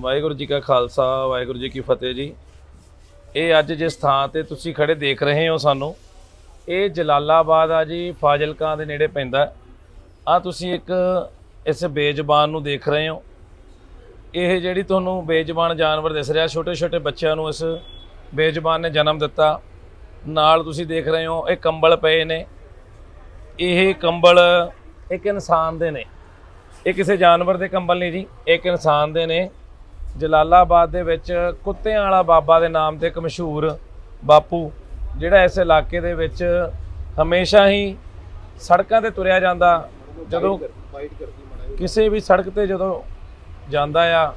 ਵਾਹਿਗੁਰੂ ਜੀ ਕਾ ਖਾਲਸਾ, ਵਾਹਿਗੁਰੂ ਜੀ ਕੀ ਫਤਿਹ ਜੀ। ਇਹ ਅੱਜ ਜਿਸ ਥਾਂ ਤੇ ਤੁਸੀਂ ਖੜੇ ਦੇਖ ਰਹੇ ਹੋ ਸਾਨੂੰ, ਇਹ ਜਲਾਲਾਬਾਦ ਆ ਜੀ, ਫਾਜ਼ਿਲਕਾ ਦੇ ਨੇੜੇ ਪੈਂਦਾ। ਆ ਤੁਸੀਂ ਇੱਕ ਇਸ ਬੇਜ਼ਬਾਨ ਨੂੰ ਦੇਖ ਰਹੇ ਹੋ। ਇਹ ਜਿਹੜੀ ਤੁਹਾਨੂੰ ਬੇਜ਼ਬਾਨ ਜਾਨਵਰ ਦਿਸ ਰਿਹਾ ਛੋਟੇ ਛੋਟੇ ਬੱਚਿਆਂ ਨੂੰ ਇਸ ਬੇਜ਼ਬਾਨ ਨੇ ਜਨਮ ਦਿੱਤਾ। ਨਾਲ ਤੁਸੀਂ ਦੇਖ ਰਹੇ ਹੋ, ਇਹ ਕੰਬਲ ਪਏ ਨੇ। ਇਹ ਕੰਬਲ ਇੱਕ ਇਨਸਾਨ ਦੇ ਨੇ। ਇਹ ਕਿਸੇ ਜਾਨਵਰ ਦੇ ਕੰਬਲ ਨਹੀਂ ਜੀ, ਇੱਕ ਇਨਸਾਨ ਦੇ ਨੇ। ਜਲਾਲਾਬਾਦ ਦੇ ਵਿੱਚ ਕੁੱਤਿਆਂ ਵਾਲਾ ਬਾਬਾ ਦੇ ਨਾਮ ਤੇ ਇੱਕ ਮਸ਼ਹੂਰ ਬਾਪੂ, ਜਿਹੜਾ ਇਸ ਇਲਾਕੇ ਦੇ ਵਿੱਚ ਹਮੇਸ਼ਾ ਹੀ ਸੜਕਾਂ ਤੇ ਤੁਰਿਆ ਜਾਂਦਾ, ਜਦੋਂ ਕਿਸੇ ਵੀ ਸੜਕ ਤੇ ਜਦੋਂ ਜਾਂਦਾ ਆ,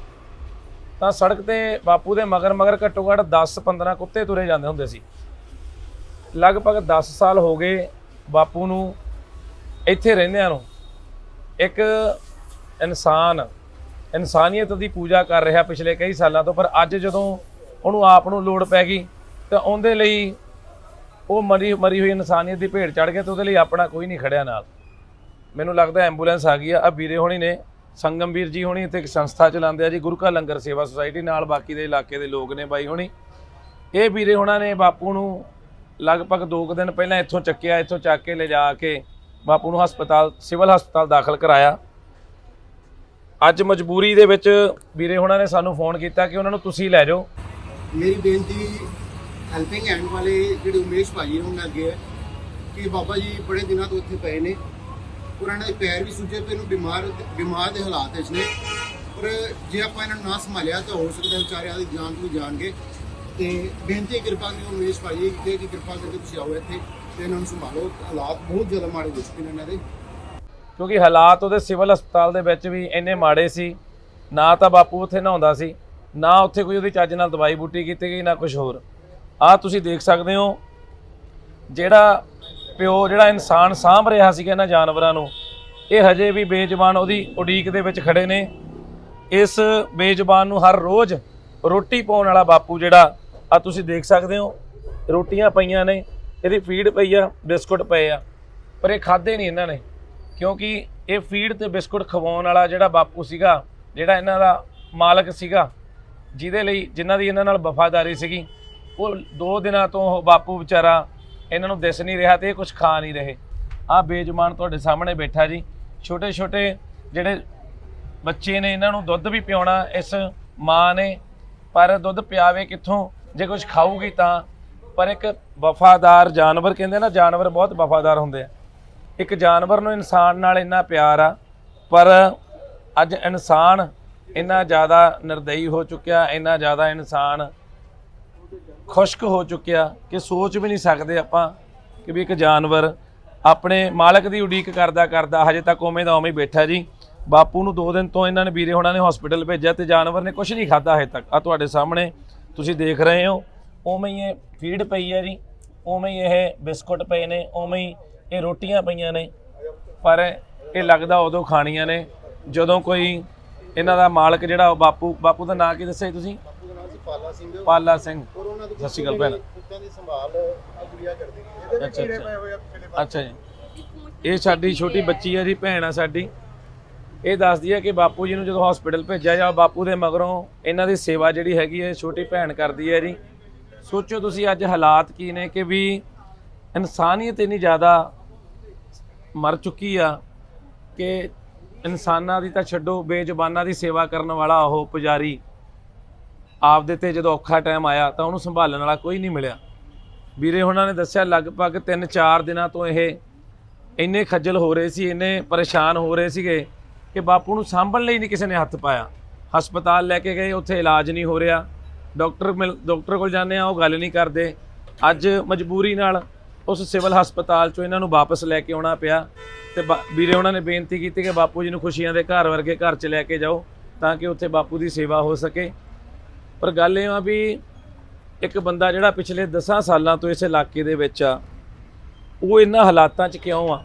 ਤਾਂ ਸੜਕ ਤੇ ਬਾਪੂ ਦੇ ਮਗਰ ਮਗਰ ਘੱਟੋ ਘੱਟ 10 15 ਕੁੱਤੇ ਤੁਰੇ ਜਾਂਦੇ ਹੁੰਦੇ ਸੀ। ਲਗਭਗ 10 ਸਾਲ ਹੋ ਗਏ ਬਾਪੂ ਨੂੰ ਇੱਥੇ ਰਹਿੰਦਿਆਂ ਨੂੰ। ਇੱਕ ਇਨਸਾਨ ਇਨਸਾਨੀਅਤ ਦੀ ਪੂਜਾ ਕਰ ਰਿਹਾ ਪਿਛਲੇ ਕਈ ਸਾਲਾਂ ਤੋਂ, ਪਰ ਅੱਜ ਜਦੋਂ ਉਹਨੂੰ ਆਪ ਨੂੰ ਲੋੜ ਪੈ ਗਈ, ਤਾਂ ਉਹਦੇ ਲਈ ਉਹ ਮਰੀ ਮਰੀ ਹੋਈ ਇਨਸਾਨੀਅਤ ਦੀ ਭੇਟ ਚੜ ਗਿਆ ਤੇ ਉਹਦੇ ਲਈ ਆਪਣਾ ਕੋਈ ਨਹੀਂ ਖੜਿਆ ਨਾਲ। ਮੈਨੂੰ ਲੱਗਦਾ ਐਂਬੂਲੈਂਸ ਆ ਗਈ ਆ। ਆ ਵੀਰੇ ਹੋਣੀ ਨੇ, ਸੰਗਮ ਵੀਰ ਜੀ ਹੋਣੀ, ਇੱਥੇ ਇੱਕ ਸੰਸਥਾ ਚਲਾਉਂਦੇ ਆ ਜੀ, ਗੁਰੂ ਕਾ ਲੰਗਰ ਸੇਵਾ ਸੁਸਾਇਟੀ ਨਾਲ ਬਾਕੀ ਦੇ ਇਲਾਕੇ ਦੇ ਲੋਕ ਨੇ ਬਾਈ ਹੋਣੀ। ਇਹ ਵੀਰੇ ਹੋਣਾ ਨੇ ਬਾਪੂ ਨੂੰ ਲਗਭਗ 2 ਦਿਨ ਪਹਿਲਾਂ ਇੱਥੋਂ ਚੱਕਿਆ, ਇੱਥੋਂ ਚੱਕ ਕੇ ਲਿਜਾ ਕੇ ਬਾਪੂ ਨੂੰ ਹਸਪਤਾਲ, ਸਿਵਲ ਹਸਪਤਾਲ ਦਾਖਲ ਕਰਾਇਆ। ਅੱਜ ਮਜਬੂਰੀ ਦੇ ਵਿੱਚ ਵੀਰੇ ਹੋਣਾ ਨੇ ਸਾਨੂੰ ਫੋਨ ਕੀਤਾ ਕਿ ਉਹਨਾਂ ਨੂੰ ਤੁਸੀਂ ਲੈ ਜਾਓ। ਮੇਰੀ ਬੇਨਤੀ ਹੈਲਪਿੰਗ ਹੈਂਡ ਵਾਲੇ ਜਿਹੜੇ ਉਮੇਸ਼ ਭਾਜੀ ਉਹਨਾਂ ਅੱਗੇ ਹੈ ਕਿ ਬਾਬਾ ਜੀ ਬੜੇ ਦਿਨਾਂ ਤੋਂ ਇੱਥੇ ਪਏ ਨੇ। ਉਹਨਾਂ ਦੇ ਪੈਰ ਵੀ ਸੁੱਜੇ ਪਏ ਨੂੰ, ਬਿਮਾਰ ਬਿਮਾਰ ਦੇ ਹਾਲਾਤ ਵਿੱਚ ਨੇ। ਪਰ ਜੇ ਆਪਾਂ ਇਹਨਾਂ ਨੂੰ ਨਾ ਸੰਭਾਲਿਆ ਤਾਂ ਹੋ ਸਕਦਾ ਵਿਚਾਰਿਆਂ ਦੀ ਜਾਨ ਵੀ ਜਾਣਗੇ। ਤੇ ਬੇਨਤੀ ਹੈ ਕਿਰਪਾ ਕਰਕੇ ਉਮੇਸ਼ ਭਾਜੀ ਕਿ ਕਿਰਪਾ ਕਰਕੇ ਤੁਸੀਂ ਆਓ ਇੱਥੇ ਤੇ ਇਹਨਾਂ ਨੂੰ ਸੰਭਾਲੋ। ਹਾਲਾਤ ਬਹੁਤ ਜ਼ਿਆਦਾ ਮਾੜੇ ਹੋ ਚੁੱਕੇ ਨੇ ਇਹਨਾਂ ਦੇ। ਕਿਉਂਕਿ ਹਾਲਾਤ ਉਹਦੇ ਸਿਵਲ ਹਸਪਤਾਲ ਦੇ ਵਿੱਚ ਵੀ ਇੰਨੇ ਮਾੜੇ ਸੀ, ਨਾ ਤਾਂ ਬਾਪੂ ਉੱਥੇ ਨਹਾਉਂਦਾ ਸੀ, ਨਾ ਉੱਥੇ ਕੋਈ ਉਹਦੀ ਚੱਜ ਨਾਲ ਦਵਾਈ ਬੂਟੀ ਕੀਤੀ ਗਈ, ਨਾ ਕੁਝ ਹੋਰ। ਆਹ ਤੁਸੀਂ ਦੇਖ ਸਕਦੇ ਹੋ, ਜਿਹੜਾ ਪਿਓ, ਜਿਹੜਾ ਇਨਸਾਨ ਸਾਂਭ ਰਿਹਾ ਸੀਗਾ ਇਹਨਾਂ ਜਾਨਵਰਾਂ ਨੂੰ, ਇਹ ਹਜੇ ਵੀ ਬੇਜ਼ਬਾਨ ਉਹਦੀ ਉਡੀਕ ਦੇ ਵਿੱਚ ਖੜੇ ਨੇ। ਇਸ ਬੇਜ਼ਬਾਨ ਨੂੰ ਹਰ ਰੋਜ਼ ਰੋਟੀ ਪਾਉਣ ਵਾਲਾ ਬਾਪੂ ਜਿਹੜਾ ਆ ਤੁਸੀਂ ਦੇਖ ਸਕਦੇ ਹੋ, ਰੋਟੀਆਂ ਪਈਆਂ ਨੇ, ਇਹਦੀ ਫੀਡ ਪਈ ਆ, ਬਿਸਕੁਟ ਪਏ ਆ, ਪਰ ਇਹ ਖਾਦੇ ਨਹੀਂ ਇਹਨਾਂ ਨੇ। ਕਿਉਂਕਿ ਇਹ ਫੀਡ ਤੇ ਬਿਸਕੁਟ ਖਵਾਉਣ ਵਾਲਾ ਜਿਹੜਾ ਬਾਪੂ ਸੀਗਾ, ਜਿਹੜਾ ਇਹਨਾਂ ਦਾ ਮਾਲਕ ਸੀਗਾ, ਜਿਹਦੇ ਲਈ ਜਿਨ੍ਹਾਂ ਦੀ ਇਹਨਾਂ ਨਾਲ ਵਫਾਦਾਰੀ ਸੀਗੀ, ਉਹ ਦੋ ਦਿਨਾਂ ਤੋਂ ਉਹ ਬਾਪੂ ਵਿਚਾਰਾ ਇਹਨਾਂ ਨੂੰ ਦਿਸ ਨਹੀਂ ਰਿਹਾ ਤੇ ਇਹ ਕੁਝ ਖਾ ਨਹੀਂ ਰਹੇ। ਆਹ ਬੇਜਮਾਨ ਤੁਹਾਡੇ ਸਾਹਮਣੇ ਬੈਠਾ ਜੀ। ਛੋਟੇ ਛੋਟੇ ਜਿਹੜੇ ਬੱਚੇ ਨੇ, ਇਹਨਾਂ ਨੂੰ ਦੁੱਧ ਵੀ ਪਿਆਉਣਾ ਇਸ ਮਾਂ ਨੇ, ਪਰ ਦੁੱਧ ਪਿਆਵੇ ਕਿੱਥੋਂ? ਜੇ ਕੁਝ ਖਾਊਗੀ ਤਾਂ। ਪਰ ਇੱਕ ਵਫਾਦਾਰ ਜਾਨਵਰ ਕਹਿੰਦੇ ਨਾ, ਜਾਨਵਰ ਬਹੁਤ ਵਫਾਦਾਰ ਹੁੰਦੇ ਆ। ਇੱਕ ਜਾਨਵਰ ਨੂੰ ਇਨਸਾਨ ਨਾਲ ਇੰਨਾ ਪਿਆਰ ਆ, ਪਰ ਅੱਜ ਇਨਸਾਨ ਇੰਨਾ ਜ਼ਿਆਦਾ ਨਿਰਦਈ ਹੋ ਚੁੱਕਿਆ, ਇੰਨਾ ਜ਼ਿਆਦਾ ਇਨਸਾਨ ਖੁਸ਼ਕ ਹੋ ਚੁੱਕਿਆ ਕਿ ਸੋਚ ਵੀ ਨਹੀਂ ਸਕਦੇ ਆਪਾਂ ਕਿ ਵੀ ਇੱਕ ਜਾਨਵਰ ਆਪਣੇ ਮਾਲਕ ਦੀ ਉਡੀਕ ਕਰਦਾ ਕਰਦਾ ਹਜੇ ਤੱਕ ਉਵੇਂ ਦਾ ਉਵੇਂ ਹੀ ਬੈਠਾ ਜੀ। ਬਾਪੂ ਨੂੰ 2 ਦਿਨ ਤੋਂ ਇਹਨਾਂ ਨੇ ਵੀਰੇ ਹੋਣਾ ਨੇ ਹਸਪੀਟਲ ਭੇਜਿਆ ਤੇ ਜਾਨਵਰ ਨੇ ਕੁਝ ਨਹੀਂ ਖਾਦਾ ਹਜੇ ਤੱਕ। ਆ ਤੁਹਾਡੇ ਸਾਹਮਣੇ ਤੁਸੀਂ ਦੇਖ ਰਹੇ ਹੋ। ਉਵੇਂ ਹੀ ਇਹ ਫੀਡ ਪਈ ਹੈ ਜੀ। ਉਵੇਂ ਹੀ ਇਹ ਬਿਸਕੁਟ ਪਏ ਨੇ, ਉਵੇਂ ਹੀ ਇਹ ਰੋਟੀਆਂ ਪਈਆਂ ਨੇ ਪਰ ਇਹ ਲੱਗਦਾ ਉਦੋਂ ਖਾਣੀਆਂ ਨੇ ਜਦੋਂ ਕੋਈ ਇਹਨਾਂ ਦਾ ਮਾਲਕ ਜਿਹੜਾ ਉਹ ਬਾਪੂ ਬਾਪੂ ਦਾ ਨਾਂ ਕੀ ਦੱਸਿਆ ਜੀ ਤੁਸੀਂ? ਉਹਦਾ ਨਾਮ ਸੀ ਪਾਲਾ ਸਿੰਘ। ਪਾਲਾ ਸਿੰਘ। ਔਰ ਉਹਨਾਂ ਦੇ ਸਤਿ ਸ਼੍ਰੀ ਅਕਾਲ ਭੈਣ। ਕੁੱਤਿਆਂ ਦੀ ਸੰਭਾਲ ਆ ਗੁੜੀਆ ਕਰਦੀ ਹੈ। ਇਹਦੇ ਅੱਛਾ, ਕੀੜੇ ਅੱਛਾ। ਪਏ ਹੋਏ ਆ ਪਿਛਲੇ ਅੱਛਾ ਜੀ। ਇਹ ਸਾਡੀ ਛੋਟੀ ਬੱਚੀ ਹੈ ਜੀ ਭੈਣ ਆ ਸਾਡੀ। ਇਹ ਦੱਸਦੀ ਹੈ ਕਿ ਬਾਪੂ ਜੀ ਨੂੰ ਜਦੋਂ ਹਸਪੀਟਲ ਭੇਜਿਆ ਜਾ ਬਾਪੂ ਦੇ ਮਗਰੋਂ ਇਹਨਾਂ ਦੀ ਸੇਵਾ ਜਿਹੜੀ ਹੈਗੀ ਹੈ ਛੋਟੀ ਭੈਣ ਕਰਦੀ ਹੈ ਜੀ। ਸੋਚੋ ਤੁਸੀਂ ਅੱਜ ਹਾਲਾਤ ਕੀ ਨੇ ਕਿ ਵੀ ਇਨਸਾਨੀਅਤ ਇੰਨੀ ਜ਼ਿਆਦਾ ਮਰ ਚੁੱਕੀ ਆ ਕਿ ਇਨਸਾਨਾਂ ਦੀ ਤਾਂ ਛੱਡੋ, ਬੇਜ਼ੁਬਾਨਾਂ ਦੀ ਸੇਵਾ ਕਰਨ ਵਾਲਾ ਉਹ ਪੁਜਾਰੀ ਆਪਦੇ ਤੇ ਜਦੋਂ ਔਖਾ ਟਾਈਮ ਆਇਆ ਤਾਂ ਉਹਨੂੰ ਸੰਭਾਲਣ ਵਾਲਾ ਕੋਈ ਨਹੀਂ ਮਿਲਿਆ। ਵੀਰੇ, ਉਹਨਾਂ ਨੇ ਦੱਸਿਆ ਲਗਭਗ 3-4 ਦਿਨਾਂ ਤੋਂ ਇਹ ਇੰਨੇ ਖੱਜਲ ਹੋ ਰਹੇ ਸੀ, ਇੰਨੇ ਪਰੇਸ਼ਾਨ ਹੋ ਰਹੇ ਸੀਗੇ ਕਿ ਬਾਪੂ ਨੂੰ ਸਾਂਭਣ ਲਈ ਨਹੀਂ ਕਿਸੇ ਨੇ ਹੱਥ ਪਾਇਆ। ਹਸਪਤਾਲ ਲੈ ਕੇ ਗਏ, ਉੱਥੇ ਇਲਾਜ ਨਹੀਂ ਹੋ ਰਿਹਾ। ਡਾਕਟਰ ਮਿਲ, ਡਾਕਟਰ ਕੋਲ ਜਾਂਦੇ ਆ, ਉਹ ਗੱਲ ਨਹੀਂ ਕਰਦੇ। ਅੱਜ ਮਜਬੂਰੀ ਨਾਲ ਉਸ ਸਿਵਲ ਹਸਪਤਾਲ ਚੋਂ ਇਹਨਾਂ ਨੂੰ ਵਾਪਸ ਲੈ ਕੇ ਆਉਣਾ ਪਿਆ ਤੇ ਬਾ- ਵੀਰੇ ਉਹਨਾਂ ਨੇ ਬੇਨਤੀ ਕੀਤੀ ਕਿ ਬਾਪੂ ਜੀ ਨੂੰ ਖੁਸ਼ੀਆਂ ਦੇ ਘਰ ਵਰਗੇ ਘਰ 'ਚ ਲੈ ਕੇ ਜਾਓ ਤਾਂ ਕਿ ਉੱਥੇ ਬਾਪੂ ਦੀ ਸੇਵਾ ਹੋ ਸਕੇ। ਪਰ ਗੱਲ ਇਹ ਆ ਵੀ ਇੱਕ ਬੰਦਾ ਜਿਹੜਾ ਪਿਛਲੇ 10 ਸਾਲਾਂ ਤੋਂ ਇਸ ਇਲਾਕੇ ਦੇ ਵਿੱਚ ਆ, ਉਹ ਇਹਨਾਂ ਹਾਲਾਤਾਂ 'ਚ ਕਿਉਂ ਆ?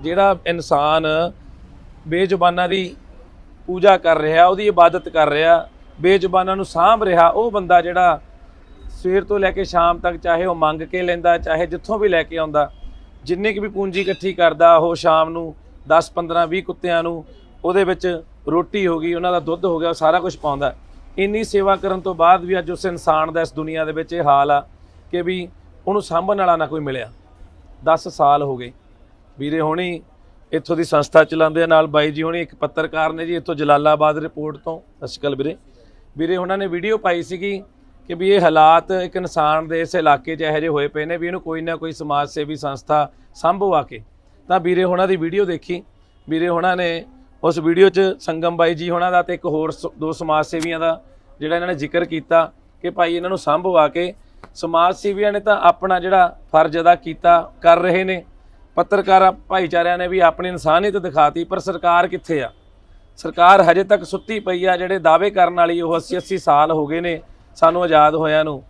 ਜਿਹੜਾ ਇਨਸਾਨ ਬੇਜ਼ੁਬਾਨਾਂ ਦੀ ਪੂਜਾ ਕਰ ਰਿਹਾ, ਉਹਦੀ ਇਬਾਦਤ ਕਰ ਰਿਹਾ, ਬੇਜ਼ੁਬਾਨਾਂ ਨੂੰ ਸਾਂਭ ਰਿਹਾ, ਉਹ ਬੰਦਾ ਜਿਹੜਾ ਸਵੇਰ ਤੋਂ ਲੈ ਕੇ ਸ਼ਾਮ ਤੱਕ ਚਾਹੇ ਉਹ ਮੰਗ ਕੇ ਲੈਂਦਾ, ਚਾਹੇ ਜਿੱਥੋਂ ਵੀ ਲੈ ਕੇ ਆਉਂਦਾ, ਜਿੰਨੀ ਕੁ ਵੀ ਪੂੰਜੀ ਇਕੱਠੀ ਕਰਦਾ, ਉਹ ਸ਼ਾਮ ਨੂੰ 10 15 20 ਕੁੱਤਿਆਂ ਨੂੰ, ਉਹਦੇ ਵਿੱਚ ਰੋਟੀ ਹੋ ਗਈ, ਉਹਨਾਂ ਦਾ ਦੁੱਧ ਹੋ ਗਿਆ, ਉਹ ਸਾਰਾ ਕੁਝ ਪਾਉਂਦਾ। ਇੰਨੀ ਸੇਵਾ ਕਰਨ ਤੋਂ ਬਾਅਦ ਵੀ ਅੱਜ ਉਸ ਇਨਸਾਨ ਦਾ ਇਸ ਦੁਨੀਆ ਦੇ ਵਿੱਚ ਇਹ ਹਾਲ ਆ ਕਿ ਵੀ ਉਹਨੂੰ ਸਾਂਭਣ ਵਾਲਾ ਨਾ ਕੋਈ ਮਿਲਿਆ। 10 ਸਾਲ ਹੋ ਗਏ। ਵੀਰੇ ਹੋਣੀ ਇੱਥੋਂ ਦੀ ਸੰਸਥਾ ਚਲਾਉਂਦੇ ਆ, ਨਾਲ ਬਾਈ ਜੀ ਹੋਣੀ ਇੱਕ ਪੱਤਰਕਾਰ ਨੇ ਜੀ, ਇੱਥੋਂ ਜਲਾਲਾਬਾਦ ਰਿਪੋਰਟ ਤੋਂ। ਸਤਿ ਸ਼੍ਰੀ ਅਕਾਲ ਵੀਰੇ। ਵੀਰੇ, ਉਹਨਾਂ ਨੇ ਵੀਡੀਓ ਪਾਈ ਸੀਗੀ ਕਿ ਵੀ ਇਹ ਹਾਲਾਤ ਇੱਕ ਇਨਸਾਨ ਦੇ ਇਸ ਇਲਾਕੇ 'ਚ ਇਹੋ ਜਿਹੇ ਹੋਏ ਪਏ ਨੇ ਵੀ ਇਹਨੂੰ ਕੋਈ ਨਾ ਕੋਈ ਸਮਾਜ ਸੇਵੀ ਸੰਸਥਾ ਸੰਭੋ ਕੇ। ਤਾਂ ਵੀਰੇ ਹੋਣਾ ਦੀ ਵੀਡੀਓ ਦੇਖੀ। ਵੀਰੇ ਹੋਣਾ ਨੇ ਉਸ ਵੀਡੀਓ 'ਚ ਸੰਗਮ ਬਾਈ ਜੀ ਹੋਣਾ ਦਾ ਤੇ ਇੱਕ ਹੋਰ ਸ- ਦੋ ਸਮਾਜ ਸੇਵੀਆਂ ਦਾ ਜਿਹੜਾ ਇਹਨਾਂ ਨੇ ਜ਼ਿਕਰ ਕੀਤਾ ਕਿ ਭਾਈ ਇਹਨਾਂ ਨੂੰ ਸੰਭੋ ਕੇ। ਸਮਾਜ ਸੇਵੀਆਂ ਨੇ ਤਾਂ ਆਪਣਾ ਜਿਹੜਾ ਫਰਜ਼ ਅਦਾ ਕੀਤਾ, ਕਰ ਰਹੇ ਨੇ। ਪੱਤਰਕਾਰਾਂ, ਭਾਈਚਾਰਿਆਂ ਨੇ ਵੀ ਆਪਣੀ ਇਨਸਾਨੀਅਤ ਦਿਖਾਤੀ, ਪਰ ਸਰਕਾਰ ਕਿੱਥੇ ਆ? ਸਰਕਾਰ ਹਜੇ ਤੱਕ ਸੁੱਤੀ ਪਈ ਆ, ਜਿਹੜੇ ਦਾਅਵੇ ਕਰਨ ਵਾਲੀ ਉਹ 80 80 ਸਾਲ ਹੋ ਗਏ ਨੇ। ਸਾਨੂੰ ਆਜ਼ਾਦ ਹੋਇਆਂ ਨੂੰ,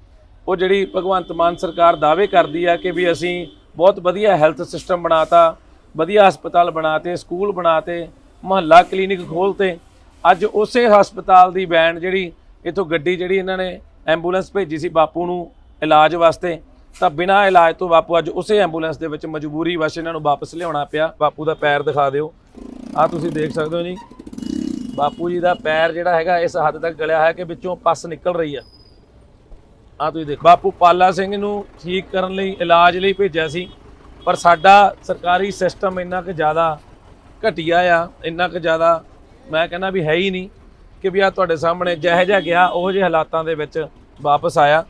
ਉਹ ਜਿਹੜੀ ਭਗਵੰਤ ਮਾਨ ਸਰਕਾਰ ਦਾਅਵੇ ਕਰਦੀ ਆ ਕਿ ਵੀ ਅਸੀਂ ਬਹੁਤ ਵਧੀਆ ਹੈਲਥ ਸਿਸਟਮ ਬਣਾਤਾ, ਵਧੀਆ ਹਸਪਤਾਲ ਬਣਾਤੇ, ਸਕੂਲ ਬਣਾਤੇ, ਮੁਹੱਲਾ ਕਲੀਨਿਕ ਖੋਲਤੇ, ਅੱਜ ਉਸੇ ਹਸਪਤਾਲ ਦੀ ਵੈਨ ਜਿਹੜੀ ਇਥੋਂ ਗੱਡੀ ਜਿਹੜੀ ਇਹਨਾਂ ਨੇ ਐਂਬੂਲੈਂਸ ਭੇਜੀ ਸੀ ਬਾਪੂ ਨੂੰ ਇਲਾਜ ਵਾਸਤੇ, ਤਾਂ ਬਿਨਾਂ ਇਲਾਜ ਤੋਂ ਬਾਪੂ ਅੱਜ ਉਸੇ ਐਂਬੂਲੈਂਸ ਦੇ ਵਿੱਚ ਮਜਬੂਰੀ ਵਸ਼ ਇਹਨਾਂ ਨੂੰ ਵਾਪਸ ਲਿਆਉਣਾ ਪਿਆ। ਬਾਪੂ ਦਾ ਪੈਰ ਦਿਖਾ ਦਿਓ। ਆ ਤੁਸੀਂ ਦੇਖ ਸਕਦੇ ਹੋ ਜੀ। ਬਾਪੂ ਜੀ ਦਾ ਪੈਰ ਜਿਹੜਾ ਹੈਗਾ ਇਸ ਹੱਦ ਤੱਕ ਗਲਿਆ ਹੈ ਕਿ ਵਿੱਚੋਂ ਪਸ ਨਿਕਲ ਰਹੀ ਆ। ਆ ਤੁਸੀਂ ਦੇਖ। ਬਾਪੂ ਪਾਲਾ ਸਿੰਘ ਨੂੰ ਠੀਕ ਕਰਨ ਲਈ, ਇਲਾਜ ਲਈ ਭੇਜਿਆ ਸੀ, ਪਰ ਸਾਡਾ ਸਰਕਾਰੀ ਸਿਸਟਮ ਇੰਨਾ ਕੁ ਜ਼ਿਆਦਾ ਘਟੀਆ ਆ, ਇੰਨਾ ਕੁ ਜ਼ਿਆਦਾ ਮੈਂ ਕਹਿੰਦਾ ਵੀ ਹੈ ਹੀ ਨਹੀਂ ਕਿ ਵੀ ਆ ਤੁਹਾਡੇ ਸਾਹਮਣੇ ਜਿਹੋ ਜਿਹਾ ਗਿਆ, ਉਹ ਜਿਹੇ ਹਾਲਾਤਾਂ ਦੇ ਵਿੱਚ ਵਾਪਸ ਆਇਆ।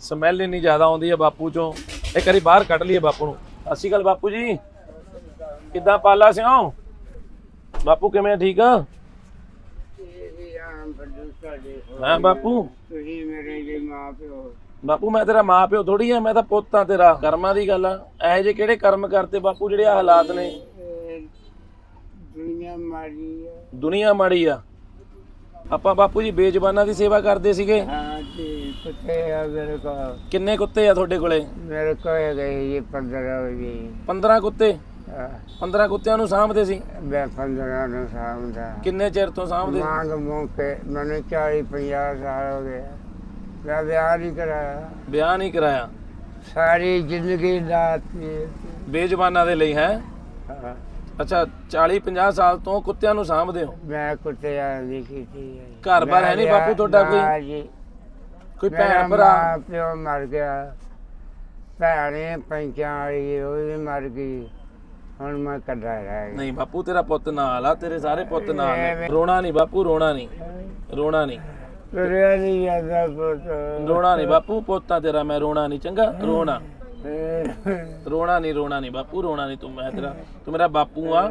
ਸਮੈਲ ਇੰਨੀ ਜ਼ਿਆਦਾ ਆਉਂਦੀ ਹੈ ਬਾਪੂ ਚੋਂ। ਇੱਕ ਵਾਰੀ ਬਾਹਰ ਕੱਢ ਲਈਏ ਬਾਪੂ ਨੂੰ। ਸਤਿ ਸ਼੍ਰੀ ਅਕਾਲ ਬਾਪੂ ਜੀ। ਕਿੱਦਾਂ ਪਾਲਾ ਸਿਓ? ਬਾਪੂ ਕਿਵੇਂ ਠੀਕ? ਆ ਹਾਂ ਬਾਪੂ? ਤੁਸੀਂ ਮੇਰੇ ਦੇ ਮਾਂ ਪਿਓ। ਬਾਪੂ ਮੈਂ ਤੇਰਾ ਮਾਂ ਪਿਓ ਥੋੜੀ ਆ ਮੈਂ ਤਾਂ ਪੁੱਤ ਆ ਤੇਰਾ। ਕਰਮਾਂ ਦੀ ਗੱਲ ਆ। ਇਹੋ ਜਿਹੇ ਕਿਹੜੇ ਕਰਮ ਕਰਤੇ ਬਾਪੂ ਜਿਹੜੇ ਆ ਹਾਲਾਤ ਨੇ? ਇਹ ਦੁਨੀਆ ਮਾਰੀ ਹੈ ਦੁਨੀਆ ਮਾੜੀ ਆ। ਆਪਾਂ ਬਾਪੂ ਜੀ ਬੇਜ਼ਬਾਨਾਂ ਦੀ ਸੇਵਾ ਕਰਦੇ ਸੀਗੇ। ਹਾਂ ਜੀ ਕੁੱਤੇ ਆ ਮੇਰੇ ਕੋ ਕਿੰਨੇ ਕੁੱਤੇ ਆ ਤੁਹਾਡੇ ਕੋਲੇ? ਮੇਰੇ ਕੋ ਹੈਗੇ ਜੀ 15 ਵਜੇ 15 ਕੁੱਤੇ? 15 ਕੁੱਤਿਆਂ ਨੂੰ ਸਾਂਭਦੇ ਸੀ? ਮੈਂ 15 ਨੂੰ ਸਾਹਮਣਾ ਕਿੰਨੇ ਚਿਰ ਤੋਂ ਸਾਂਭਦੇ ਸੀ? ਮੰਗ ਮੌਕੇ ਮੈਨੂੰ 40 50 ਸਾਲ ਹੋ ਗਏ। ਮੈਂ ਵਿਆਹ ਨਹੀਂ ਕਰਾਇਆ। ਵਿਆਹ ਨਹੀਂ ਕਰਾਇਆ? ਸਾਰੀ ਜ਼ਿੰਦਗੀ ਲਾਤੀ ਬੇਜ਼ਬਾਨਾਂ ਦੇ ਲਈ ਹੈ? ਹਾਂ, ਅੱਛਾ 40 50 ਸਾਲ ਤੋਂ ਕੁੱਤਿਆਂ ਨੂੰ ਸਾਂਭਦੇ ਹੋ? ਮੈਂ ਕੁੱਤਿਆਂ ਦੀ ਕੀਤੀ ਹੈ। ਘਰ ਬਾਰ ਹੈ ਨਹੀਂ ਬਾਪੂ ਤੁਹਾਡਾ ਕੋਈ? ਨਾ ਜੀ। ਕੋਈ ਭੈਣ ਭਰਾ? ਪਿਓ ਮਰ ਗਿਆ। ਭੈਣੇ ਪੈਂਚਾਂ ਵਾਲੀ ਉਹ ਵੀ ਮਰ ਗਈ। ਹੁਣ ਮੈਂ ਕੱਢਾ ਰਹਿ ਗਿਆ। ਨਹੀਂ ਬਾਪੂ ਤੇਰਾ ਪੁੱਤ ਨਾਲ ਆ ਤੇਰੇ ਸਾਰੇ ਪੁੱਤ ਨਾਲ ਨੇ। ਰੋਣਾ ਨਹੀਂ ਬਾਪੂ ਰੋਣਾ ਨਹੀਂ। ਰੋਣਾ ਨਹੀਂ। ਤੁਰਿਆ ਨਹੀਂ ਜਾਂਦਾ ਪੁੱਤ। ਰੋਣਾ ਨਹੀਂ ਬਾਪੂ ਪੁੱਤਾਂ ਤੇਰਾ ਮੈਂ ਰੋਣਾ ਨਹੀਂ ਚੰਗਾ? ਰੋਣਾ। ਰੋਣਾ ਨਹੀਂ ਰੋਣਾ ਨਹੀਂ ਬਾਪੂ ਰੋਣਾ ਨਹੀਂ ਤੂੰ ਮੈਂ ਤੇਰਾ। ਤੂੰ ਮੇਰਾ ਬਾਪੂ ਆ।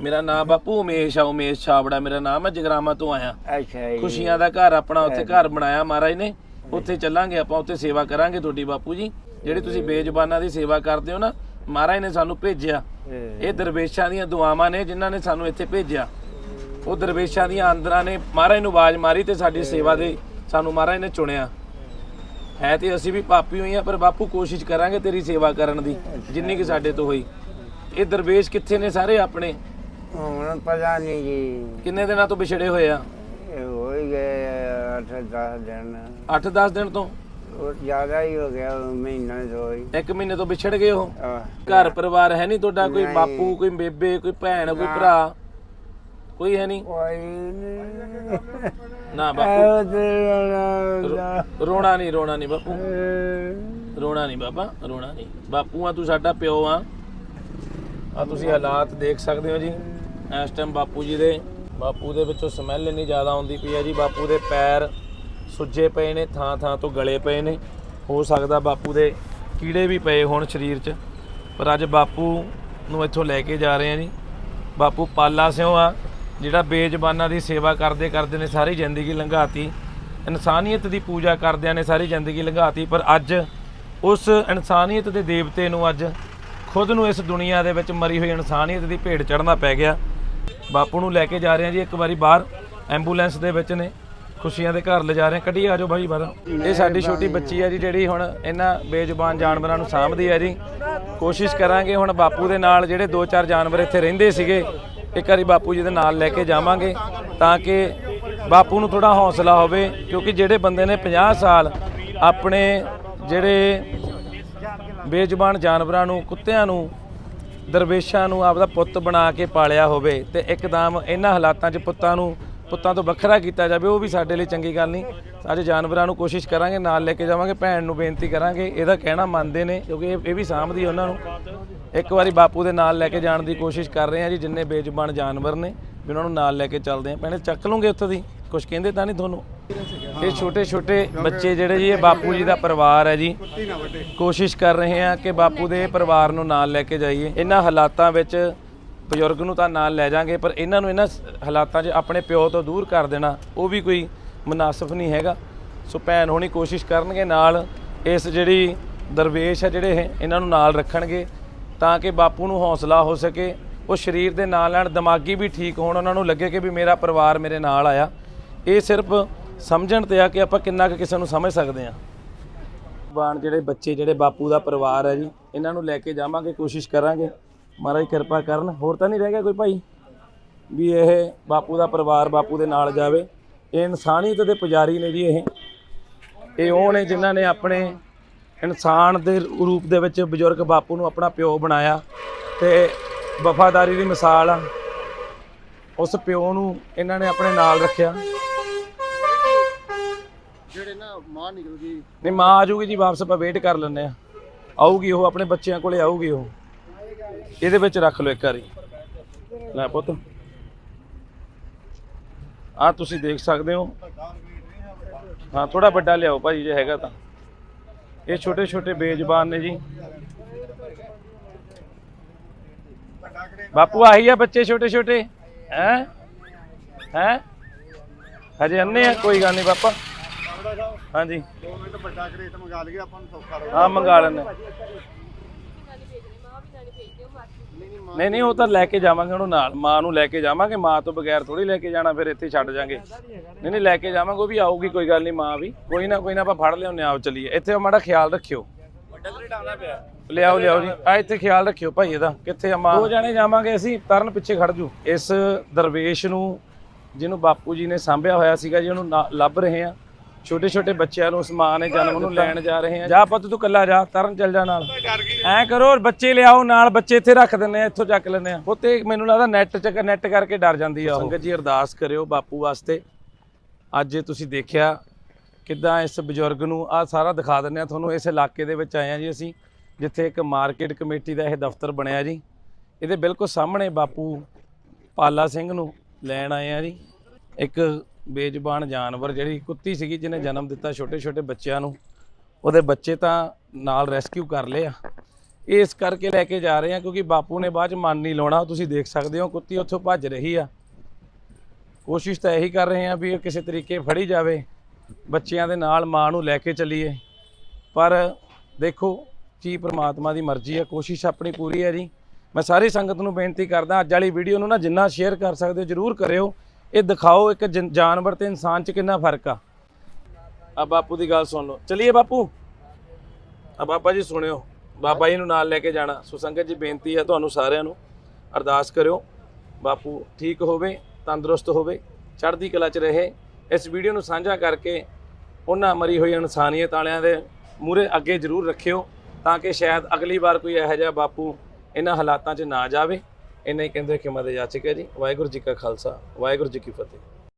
ਮੇਰਾ ਨਾਮ ਬਾਪੂ ਉਮੇਸ਼ ਆ ਉਮੇਸ਼ ਛਾਬੜਾ ਮੇਰਾ ਨਾਮ ਹੈ ਜਗਰਾਮਾ ਤੋਂ ਆਇਆ। ਅੱਛਾ ਜੀ। ਖੁਸ਼ੀਆਂ ਦਾ ਘਰ ਆਪਣਾ ਉੱਥੇ ਘਰ ਬਣਾਇਆ ਮਹਾਰਾਜ ਨੇ। ਉੱਥੇ ਚੱਲਾਂਗੇ ਆਪਾਂ ਉੱਥੇ ਸੇਵਾ ਕਰਾਂਗੇ ਤੁਹਾਡੀ ਬਾਪੂ ਜੀ। ਜਿਹੜੀ ਤੁਸੀਂ ਬੇਜ਼ਬਾਨਾਂ ਦੀ ਸੇਵਾ ਕਰਦੇ ਹੋ ਨਾ ਮਹਾਰਾਜ ਨੇ ਸਾਨੂੰ ਭੇਜਿਆ। ਇਹ ਦਰਵੇਸ਼ਾਂ ਦੀਆਂ ਦੁਆਵਾਂ ਨੇ ਜਿਨ੍ਹਾਂ ਨੇ ਸਾਨੂੰ ਇੱਥੇ ਭੇਜਿਆ। ਉਹ ਦਰਵੇਸ਼ਾਂ ਦੀਆਂ ਅੰਦਰਾਂ ਨੇ ਮਹਾਰਾਜ ਨੂੰ ਆਵਾਜ਼ ਮਾਰੀ ਤੇ ਸਾਡੀ ਸੇਵਾ ਦੇ ਸਾਨੂੰ ਮਹਾਰਾਜ ਨੇ ਚੁਣਿਆ। ਹੈ ਤੇ ਅਸੀਂ ਵੀ ਪਾਪੀ ਹੋਈ ਆ ਪਰ ਬਾਪੂ ਕੋਸ਼ਿਸ਼ ਕਰਾਂਗੇ ਤੇਰੀ ਸੇਵਾ ਕਰਨ ਦੀ ਜਿੰਨੀ ਕਿ ਸਾਡੇ ਤੋਂ ਹੋਈ। ਇਹ ਦਰਵੇਸ਼ ਕਿੱਥੇ ਨੇ ਸਾਰੇ ਆਪਣੇ? ਹੁਣ ਪਤਾ ਨਹੀਂ ਜੀ। ਕਿੰਨੇ ਦਿਨਾਂ ਤੋਂ ਵਿਛੜੇ ਹੋਏ ਆ? ਇਹ ਹੋ ਹੀ ਗਏ ਅੱਠ ਦਸ ਦਿਨ। 8-10 ਦਿਨ ਤੋਂ? ਉਹ ਜ਼ਿਆਦਾ ਹੀ ਹੋ ਗਿਆ ਮਹੀਨਾ ਦੋ ਹੀ। ਇੱਕ ਮਹੀਨੇ ਤੋਂ ਵਿਛੜ ਗਏ ਉਹ? ਆਹ, ਘਰ ਪਰਿਵਾਰ ਹੈ ਨਹੀਂ ਤੁਹਾਡਾ? ਕੋਈ ਨਹੀਂ। ਬਾਪੂ ਕੋਈ ਬੇਬੇ ਕੋਈ ਭੈਣ ਕੋਈ ਭਰਾ? ਕੋਈ ਹੈ ਨਹੀਂ? ਕੋਈ ਨਹੀਂ ਨਾ ਬਾਪੂ। ਆਹ ਦਾ ਰੋ- ਰੋਣਾ ਨਹੀਂ ਰੋਣਾ ਨਹੀਂ ਬਾਪੂ। ਰੋਣਾ ਨਹੀਂ ਬਾਬਾ ਰੋਣਾ ਨਹੀਂ। ਬਾਪੂ ਆ ਤੂੰ ਸਾਡਾ ਪਿਓ ਆ। ਆ ਤੁਸੀਂ ਹਾਲਾਤ ਦੇਖ ਸਕਦੇ ਹੋ ਜੀ। ਇਸ ਟਾਈਮ ਬਾਪੂ ਜੀ ਦੇ ਬਾਪੂ ਦੇ ਵਿੱਚੋਂ ਸਮੈਲ ਇੰਨੀ ਜ਼ਿਆਦਾ ਆਉਂਦੀ ਪਈ ਹੈ ਜੀ। ਬਾਪੂ ਦੇ ਪੈਰ ਸੁੱਜੇ ਪਏ ਨੇ, ਥਾਂ ਥਾਂ ਤੋਂ ਗਲੇ ਪਏ ਨੇ। ਹੋ ਸਕਦਾ ਬਾਪੂ ਦੇ ਕੀੜੇ ਵੀ ਪਏ ਹੋਣ ਸਰੀਰ 'ਚ। ਪਰ ਅੱਜ ਬਾਪੂ ਨੂੰ ਇੱਥੋਂ ਲੈ ਕੇ ਜਾ ਰਹੇ ਆ ਜੀ। ਬਾਪੂ ਪਾਲਾ ਸਿਓ ਆ, ਜਿਹੜਾ ਬੇਜ਼ਬਾਨਾਂ ਦੀ ਸੇਵਾ ਕਰਦੇ ਕਰਦੇ ਨੇ, ਸਾਰੀ ਜ਼ਿੰਦਗੀ ਲੰਘਾਤੀ। ਇਨਸਾਨੀਅਤ ਦੀ ਪੂਜਾ ਕਰਦਿਆਂ ਨੇ ਸਾਰੀ ਜ਼ਿੰਦਗੀ ਲੰਘਾਤੀ, ਪਰ ਅੱਜ ਉਸ ਇਨਸਾਨੀਅਤ ਦੇ ਦੇਵਤੇ ਨੂੰ ਅੱਜ ਖੁਦ ਨੂੰ ਇਸ ਦੁਨੀਆ ਦੇ ਵਿੱਚ ਮਰੀ ਹੋਈ ਇਨਸਾਨੀਅਤ ਦੀ ਭੇਟ ਚੜਨਾ ਪੈ ਗਿਆ। ਬਾਪੂ ਨੂੰ ਲੈ ਕੇ ਜਾ ਰਹੇ ਹਾਂ ਜੀ, ਇੱਕ ਵਾਰੀ ਬਾਹਰ ਐਂਬੂਲੈਂਸ ਦੇ ਵਿੱਚ ਨੇ। ਖੁਸ਼ੀਆਂ ਦੇ ਘਰ ਲਿਜਾ ਰਹੇ ਹਾਂ। ਕੱਢੀ ਜਾਓ ਬਾਈ ਬਾਹਰ। ਇਹ ਸਾਡੀ ਛੋਟੀ ਬੱਚੀ ਹੈ ਜੀ, ਜਿਹੜੀ ਹੁਣ ਇਹਨਾਂ ਬੇਜ਼ੁਬਾਨ ਜਾਨਵਰਾਂ ਨੂੰ ਸਾਂਭਦੀ ਹੈ ਜੀ। ਕੋਸ਼ਿਸ਼ ਕਰਾਂਗੇ ਹੁਣ ਬਾਪੂ ਦੇ ਨਾਲ ਜਿਹੜੇ ਦੋ ਚਾਰ ਜਾਨਵਰ ਇੱਥੇ ਰਹਿੰਦੇ ਸੀਗੇ, ਇੱਕ ਵਾਰੀ ਬਾਪੂ ਜੀ ਦੇ ਨਾਲ ਲੈ ਕੇ ਜਾਵਾਂਗੇ, ਤਾਂ ਕਿ ਬਾਪੂ ਨੂੰ ਥੋੜਾ ਹੌਸਲਾ ਹੋਵੇ, ਕਿਉਂਕਿ ਜਿਹੜੇ ਬੰਦੇ ਨੇ 50 ਸਾਲ ਆਪਣੇ ਜਿਹੜੇ ਬੇਜ਼ੁਬਾਨ ਜਾਨਵਰਾਂ ਨੂੰ, ਕੁੱਤਿਆਂ ਨੂੰ, ਦਰਵੇਸ਼ਾਂ ਨੂੰ ਆਪਦਾ ਪੁੱਤ ਬਣਾ ਕੇ ਪਾਲਿਆ ਹੋਵੇ, ਤੇ ਇੱਕਦਮ ਇਹਨਾਂ ਹਾਲਾਤਾਂ 'ਚ ਪੁੱਤਾਂ ਨੂੰ ਪੁੱਤਾਂ ਤੋਂ ਵੱਖਰਾ ਕੀਤਾ ਜਾਵੇ, ਉਹ ਵੀ ਸਾਡੇ ਲਈ ਚੰਗੀ ਗੱਲ ਨਹੀਂ। ਅੱਜ ਜਾਨਵਰਾਂ ਨੂੰ ਕੋਸ਼ਿਸ਼ ਕਰਾਂਗੇ, ਨਾਲ ਲੈ ਕੇ ਜਾਵਾਂਗੇ, ਭੈਣ ਨੂੰ ਬੇਨਤੀ ਕਰਾਂਗੇ, ਇਹਦਾ ਕਹਿਣਾ ਮੰਨਦੇ ਨੇ, ਕਿਉਂਕਿ ਇਹ ਇਹ ਵੀ ਸਾਂਭਦੀ ਉਹਨਾਂ ਨੂੰ। ਇੱਕ ਵਾਰੀ ਬਾਪੂ ਦੇ ਨਾਲ ਲੈ ਕੇ ਜਾਣ ਦੀ ਕੋਸ਼ਿਸ਼ ਕਰ ਰਹੇ ਆ ਜੀ, ਜਿੰਨੇ ਬੇਜ਼ੁਬਾਨ ਜਾਨਵਰ ਨੇ, ਵੀ ਉਹਨਾਂ ਨੂੰ ਨਾਲ ਲੈ ਕੇ ਚੱਲਦੇ ਆ। ਭੈਣੇ, ਚੱਕ ਲੂੰਗੇ ਉੱਥੋਂ ਦੀ? ਕੁਝ ਕਹਿੰਦੇ ਤਾਂ ਨਹੀਂ ਤੁਹਾਨੂੰ? ਇਹ ਛੋਟੇ ਛੋਟੇ ਬੱਚੇ ਜਿਹੜੇ ਜੀ, ਇਹ ਬਾਪੂ ਜੀ ਦਾ ਪਰਿਵਾਰ ਹੈ ਜੀ। ਕੋਸ਼ਿਸ਼ ਕਰ ਰਹੇ ਆ ਕਿ ਬਾਪੂ ਦੇ ਪਰਿਵਾਰ ਨੂੰ ਨਾਲ ਲੈ ਕੇ ਜਾਈਏ। ਇਹਨਾਂ ਹਾਲਾਤਾਂ ਵਿੱਚ ਬਜ਼ੁਰਗ ਨੂੰ ਤਾਂ ਨਾਲ ਲੈ ਜਾਾਂਗੇ, ਪਰ ਇਹਨਾਂ ਨੂੰ ਇਹਨਾਂ ਹਾਲਾਤਾਂ 'ਚ ਆਪਣੇ ਪਿਓ ਤੋਂ ਦੂਰ ਕਰ ਦੇਣਾ, ਉਹ ਵੀ ਕੋਈ ਮناسب ਨਹੀਂ ਹੈਗਾ। ਸੋ ਭੈਣ ਹੋਣੀ ਕੋਸ਼ਿਸ਼ ਕਰਨਗੇ ਨਾਲ, ਇਸ ਜਿਹੜੀ ਦਰਵੇਸ਼ ਹੈ ਜਿਹੜੇ ਇਹਨਾਂ ਨੂੰ ਨਾਲ ਰੱਖਣਗੇ, ਤਾਂ ਕਿ ਬਾਪੂ ਨੂੰ ਹੌਸਲਾ ਹੋ ਸਕੇ। ਉਹ ਸਰੀਰ ਦੇ ਨਾਲ ਨਾਲ ਦਿਮਾਗੀ ਵੀ ਠੀਕ ਹੋਣ, ਉਹਨਾਂ ਨੂੰ ਲੱਗੇ ਕਿ ਵੀ ਮੇਰਾ ਪਰਿਵਾਰ ਮੇਰੇ ਨਾਲ ਆਇਆ। ਇਹ ਸਿਰਫ ਸਮਝਣ ਤੇ ਆ ਕਿ ਆਪਾਂ ਕਿੰਨਾ ਕੁ ਕਿਸੇ ਨੂੰ ਸਮਝ ਸਕਦੇ ਆ ਬਾਣ ਜਿਹੜੇ ਬੱਚੇ, ਜਿਹੜੇ ਬਾਪੂ ਦਾ ਪਰਿਵਾਰ ਹੈ ਜੀ, ਇਹਨਾਂ ਨੂੰ ਲੈ ਕੇ ਜਾਵਾਂਗੇ, ਕੋਸ਼ਿਸ਼ ਕਰਾਂਗੇ। ਮਹਾਰਾਜ ਕਿਰਪਾ ਕਰਨ। ਹੋਰ ਤਾਂ ਨਹੀਂ ਰਹਿ ਗਿਆ ਕੋਈ ਭਾਈ? ਵੀ ਇਹ ਬਾਪੂ ਦਾ ਪਰਿਵਾਰ ਬਾਪੂ ਦੇ ਨਾਲ ਜਾਵੇ। ਇਹ ਇਨਸਾਨੀਅਤ ਦੇ ਪੁਜਾਰੀ ਨੇ ਜੀ ਇਹ। ਇਹ ਉਹ ਨੇ ਜਿਨ੍ਹਾਂ ਨੇ ਆਪਣੇ ਇਨਸਾਨ ਦੇ ਰੂਪ ਦੇ ਵਿੱਚ ਬਜ਼ੁਰਗ ਬਾਪੂ ਨੂੰ ਆਪਣਾ ਪਿਓ ਬਣਾਇਆ ਤੇ ਵਫਾਦਾਰੀ ਦੀ ਮਿਸਾਲ ਆ। ਉਸ ਪਿਓ ਨੂੰ ਇਹਨਾਂ ਨੇ ਆਪਣੇ ਨਾਲ ਰੱਖਿਆ। ਜਿਹੜੇ ਨਾ ਮਾਂ ਨਿਕਲ ਗਈ। ਨਹੀਂ ਮਾਂ ਆ ਜਾਊਗੀ ਜੀ ਵਾਪਸ ਆਪਾਂ ਵੇਟ ਕਰ ਲੈਂਦੇ ਆ ਆਊਗੀ ਉਹ ਆਪਣੇ ਬੱਚਿਆਂ ਕੋਲੇ ਆਊਗੀ ਉਹ। ਇਹਦੇ ਵਿੱਚ ਰੱਖ ਲਓ ਇੱਕ ਵਾਰੀ। ਲੈ ਪੁੱਤ। ਆ ਤੁਸੀਂ ਦੇਖ ਸਕਦੇ ਹੋ। ਹਾਂ ਥੋੜਾ ਵੱਡਾ ਲਿਆਓ ਭਾਜੀ ਜੇ ਹੈਗਾ ਤਾਂ। ਇਹ ਛੋਟੇ ਛੋਟੇ ਬੇਜ਼ਬਾਨ ਨੇ ਜੀ। ਬਾਪੂ ਆਹੀ ਆ ਬੱਚੇ ਛੋਟੇ ਛੋਟੇ ਹੈ? ਹੈ? ਹਜੇ ਅੰਨੇ ਆ? ਕੋਈ ਗੱਲ ਨਹੀਂ ਪਾਪਾ ਹਾਂਜੀ। 2 ਮਿੰਟ ਵੱਡਾ ਕਰੇਟ ਮੰਗਾ ਲਈਏ ਆਪਾਂ ਨੂੰ ਸੌਖਾ ਹਾਂ ਮੰਗਾ ਲੈਣੇ ਨਹੀਂ ਨਹੀਂ ਉਹ ਤਾਂ ਲੈ ਕੇ ਜਾਵਾਂਗੇ ਉਹਨੂੰ ਨਾਲ। ਮਾਂ ਨੂੰ ਲੈ ਕੇ ਜਾਵਾਂਗੇ ਮਾਂ ਤੋਂ ਬਗੈਰ ਥੋੜੀ ਲੈ ਕੇ ਜਾਣਾ ਫਿਰ ਇੱਥੇ ਛੱਡ ਜਾਾਂਗੇ। ਨਹੀਂ ਨਹੀਂ ਲੈ ਕੇ ਜਾਵਾਂਗੇ ਉਹ ਵੀ ਆਊਗੀ ਕੋਈ ਗੱਲ ਨਹੀਂ ਮਾਂ ਵੀ। ਕੋਈ ਨਾ ਕੋਈ ਨਾ ਆਪਾਂ ਫੜ ਲਿਆਉਂਦੇ ਆਓ ਚਲੀਏ। ਇੱਥੇ ਮਾੜਾ ਖਿਆਲ ਰੱਖਿਓ। ਲਿਆਓ ਲਿਆਓ ਜੀ। ਆ ਇੱਥੇ ਖਿਆਲ ਰੱਖਿਓ ਭਾਈ ਇਹਦਾ। ਕਿੱਥੇ ਆ ਮਾਂ? ਦੋ ਜਾਣੇ ਜਾਵਾਂਗੇ ਅਸੀਂ ਤਰਨ ਪਿੱਛੇ ਖੜ ਜੂ। ਇਸ ਦਰਵੇਸ਼ ਨੂੰ ਜਿਹਨੂੰ ਬਾਪੂ ਜੀ ਨੇ ਸਾਂਭਿਆ ਹੋਇਆ ਸੀਗਾ ਜੀ ਉਹਨੂੰ ਲੱਭ ਰਹੇ ਆ ਛੋਟੇ ਛੋਟੇ ਬੱਚਿਆਂ ਨੂੰ ਉਸ ਮਾਂ ਨੇ ਜਨਮ ਨੂੰ ਲੈਣ ਜਾ ਰਹੇ ਆ। ਜਾ ਪੁੱਤ ਤੂੰ ਕੱਲਾ ਜਾ ਤਰਨ ਚੱਲ ਜਾ ਨਾਲ। ਐ ਕਰੋ ਬੱਚੇ ਲਿਆਓ ਨਾਲ ਬੱਚੇ ਇੱਥੇ ਰੱਖ ਦਿੰਨੇ ਆ ਇੱਥੋਂ ਚੱਕ ਲੈਂਦੇ ਆ। ਪੁੱਤੇ ਮੈਨੂੰ ਲੱਗਦਾ ਨੈਟ ਚੱਕ ਨੈਟ ਕਰਕੇ ਡਰ ਜਾਂਦੀ ਆ ਉਹ। ਸੰਗਤ ਜੀ ਅਰਦਾਸ ਕਰਿਓ ਬਾਪੂ ਵਾਸਤੇ। ਅੱਜ ਤੁਸੀਂ ਦੇਖਿਆ ਕਿੱਦਾਂ ਇਸ ਬਜ਼ੁਰਗ ਨੂੰ ਆ ਸਾਰਾ ਦਿਖਾ ਦਿੰਨੇ ਆ। ਤੁਹਾਨੂੰ ਇਸ ਇਲਾਕੇ ਦੇ ਵਿੱਚ ਆਏ ਆ ਜੀ ਅਸੀਂ ਜਿੱਥੇ ਇੱਕ ਮਾਰਕੀਟ ਕਮੇਟੀ ਦਾ ਇਹ ਦਫ਼ਤਰ ਬਣਿਆ ਜੀ। ਇਹਦੇ ਬਿਲਕੁਲ ਸਾਹਮਣੇ ਬਾਪੂ ਪਾਲਾ ਸਿੰਘ ਨੂੰ ਲੈਣ ਆਏ ਆ ਜੀ। ਇੱਕ ਬੇਜ਼ੁਬਾਨ ਜਾਨਵਰ ਜਿਹੜੀ ਕੁੱਤੀ ਸੀਗੀ ਜਿਹਨੇ ਜਨਮ ਦਿੱਤਾ ਛੋਟੇ ਛੋਟੇ ਬੱਚਿਆਂ ਨੂੰ, ਉਹਦੇ ਬੱਚੇ ਤਾਂ ਨਾਲ ਰੈਸਕਿਊ ਕਰ ਲਏ ਆ। ਇਸ ਕਰਕੇ ਲੈ ਕੇ ਜਾ ਰਹੇ ਆ ਕਿਉਂਕਿ ਬਾਪੂ ਨੇ ਬਾਅਦ ਚ ਮਨ ਨਹੀਂ ਲਾਉਣਾ, ਤੁਸੀਂ ਦੇਖ ਸਕਦੇ ਹੋ ਕੁੱਤੀ ਉੱਥੋਂ ਭੱਜ ਰਹੀ ਆ। ਕੋਸ਼ਿਸ਼ ਤਾਂ ਇਹੀ ਕਰ ਰਹੇ ਆ ਵੀ ਇਹ ਕਿਸੇ ਤਰੀਕੇ ਫੜੀ ਜਾਵੇ, ਬੱਚਿਆਂ ਦੇ ਨਾਲ ਮਾਂ ਨੂੰ ਲੈ ਕੇ ਚੱਲੀਏ। ਪਰ ਦੇਖੋ, ਕੀ ਪ੍ਰਮਾਤਮਾ ਦੀ ਮਰਜ਼ੀ ਹੈ ਕੋਸ਼ਿਸ਼ ਆਪਣੀ ਪੂਰੀ ਹੈ ਜੀ। ਮੈਂ ਸਾਰੀ ਸੰਗਤ ਨੂੰ ਬੇਨਤੀ ਕਰਦਾ, ਅੱਜ ਵਾਲੀ ਵੀਡੀਓ ਨੂੰ ਨਾ ਜਿੰਨਾ ਸ਼ੇਅਰ ਕਰ ਸਕਦੇ ਹੋ, ਜਰੂਰ ਕਰਿਓ। ਇਹ ਦਿਖਾਓ ਇੱਕ ਜਨ- ਜਾਨਵਰ ਤੇ ਇਨਸਾਨ 'ਚ ਕਿੰਨਾ ਫ਼ਰਕ ਆ। ਆ ਬਾਪੂ ਦੀ ਗੱਲ ਸੁਣ ਲਓ। ਚਲਿਏ ਬਾਪੂ। ਆ ਬਾਬਾ ਜੀ ਸੁਣਿਓ। ਬਾਬਾ ਜੀ ਨੂੰ ਨਾਲ ਲੈ ਕੇ ਜਾਣਾ। ਸੋ ਸੰਗਤ ਜੀ, ਬੇਨਤੀ ਹੈ ਤੁਹਾਨੂੰ ਸਾਰਿਆਂ ਨੂੰ। ਅਰਦਾਸ ਕਰਿਓ। ਬਾਪੂ ਠੀਕ ਹੋਵੇ, ਤੰਦਰੁਸਤ ਹੋਵੇ, ਚੜ੍ਹਦੀ ਕਲਾ 'ਚ ਰਹੇ। ਇਸ ਵੀਡੀਓ ਨੂੰ ਸਾਂਝਾ ਕਰਕੇ ਉਹਨਾਂ ਮਰੀ ਹੋਈ ਇਨਸਾਨੀਅਤ ਵਾਲਿਆਂ ਦੇ ਮੂਹਰੇ ਅੱਗੇ ਜ਼ਰੂਰ ਰੱਖਿਓ ਤਾਂ ਕਿ ਸ਼ਾਇਦ ਅਗਲੀ ਵਾਰ ਕੋਈ ਇਹੋ ਜਿਹਾ ਬਾਪੂ ਇਹਨਾਂ ਹਾਲਾਤਾਂ 'ਚ ਨਾ ਜਾਵੇ। ਇੰਨਾ ਹੀ ਕਹਿੰਦੇ ਕਿ ਮਦਦ ਜਾਚਕ ਹੈ ਜੀ, ਵਾਹਿਗੁਰੂ ਜੀ ਕਾ ਖਾਲਸਾ, ਵਾਹਿਗੁਰੂ ਜੀ ਕੀ ਫਤਿਹ।